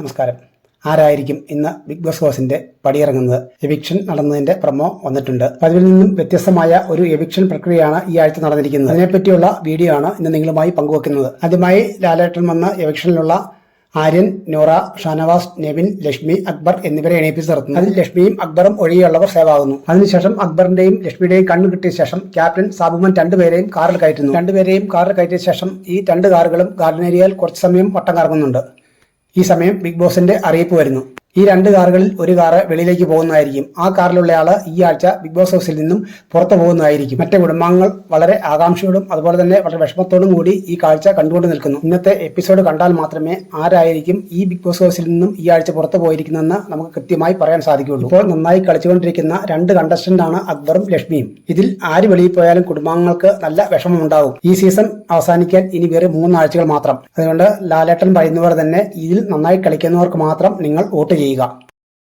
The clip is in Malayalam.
നമസ്കാരം. ആരായിരിക്കും ഇന്ന് ബിഗ് ബോസ് ഹൗസിന്റെ പടിയിറങ്ങുന്നത്. എവിക്ഷൻ നടന്നതിന്റെ പ്രമോ വന്നിട്ടുണ്ട്. പതിവിൽ നിന്നും വ്യത്യസ്തമായ ഒരു എവിക്ഷൻ പ്രക്രിയയാണ് ഈ ആഴ്ച നടന്നിരിക്കുന്നത്. അതിനെപ്പറ്റിയുള്ള വീഡിയോ ആണ് ഇന്ന് നിങ്ങളുമായി പങ്കുവെക്കുന്നത്. ആദ്യമായി ലാലേട്ടൻ വന്ന എവിക്ഷനിലുള്ള ആര്യൻ നോറ ഷാനവാസ് നെവിൻ ലക്ഷ്മി അക്ബർ എന്നിവരെ എണീപ്പിച്ച് നിർത്തുന്നു. അതിൽ ലക്ഷ്മിയും അക്ബറും ഒഴികെയുള്ളവർ സേവാകുന്നു. അതിനുശേഷം അക്ബറിന്റെയും ലക്ഷ്മിയുടെയും കണ്ണു കിട്ടിയ ശേഷം ക്യാപ്റ്റൻ സാബുമൻ രണ്ടുപേരെയും കാറിൽ കയറ്റുന്നു. രണ്ടുപേരെയും കാറിൽ കയറ്റിയ ശേഷം ഈ രണ്ട് കാറുകളും ഗാർഡൻ ഏരിയയിൽ കുറച്ച് സമയം വട്ടം കറങ്ങുന്നുണ്ട്. ഈ സമയം ബിഗ് ബോസിന്റെ അറിയിപ്പ് വരുന്നു. ഈ രണ്ട് കാറുകളിൽ ഒരു കാറ് വെളിയിലേക്ക് പോകുന്നതായിരിക്കും. ആ കാറിലുള്ള ആൾ ഈ ആഴ്ച ബിഗ് ബോസ് ഹൗസിൽ നിന്നും പുറത്തു പോകുന്നതായിരിക്കും. മറ്റേ കുടുംബാംഗങ്ങൾ വളരെ ആകാംക്ഷയോടും അതുപോലെ തന്നെ വളരെ വിഷമത്തോടും കൂടി ഈ കാഴ്ച കണ്ടുകൊണ്ട് നിൽക്കുന്നു. ഇന്നത്തെ എപ്പിസോഡ് കണ്ടാൽ മാത്രമേ ആരായിരിക്കും ഈ ബിഗ് ബോസ് ഹൗസിൽ നിന്നും ഈ ആഴ്ച പുറത്തു പോയിരിക്കുന്നതെന്ന് നമുക്ക് കൃത്യമായി പറയാൻ സാധിക്കുകയുള്ളൂ. ഇപ്പോൾ നന്നായി കളിച്ചുകൊണ്ടിരിക്കുന്ന രണ്ട് കണ്ടസ്റ്റന്റ് ആണ് അക്ബറും ലക്ഷ്മിയും. ഇതിൽ ആര് വെളിയിൽ പോയാലും കുടുംബാംഗങ്ങൾക്ക് നല്ല വിഷമമുണ്ടാകും. ഈ സീസൺ അവസാനിക്കാൻ ഇനി വേറെ മൂന്നാഴ്ചകൾ മാത്രം. അതുകൊണ്ട് ലാലേട്ടൻ പറയുന്നവർ തന്നെ ഇതിൽ നന്നായി കളിക്കുന്നവർക്ക് മാത്രം നിങ്ങൾ വോട്ട് ചെയ്യുക.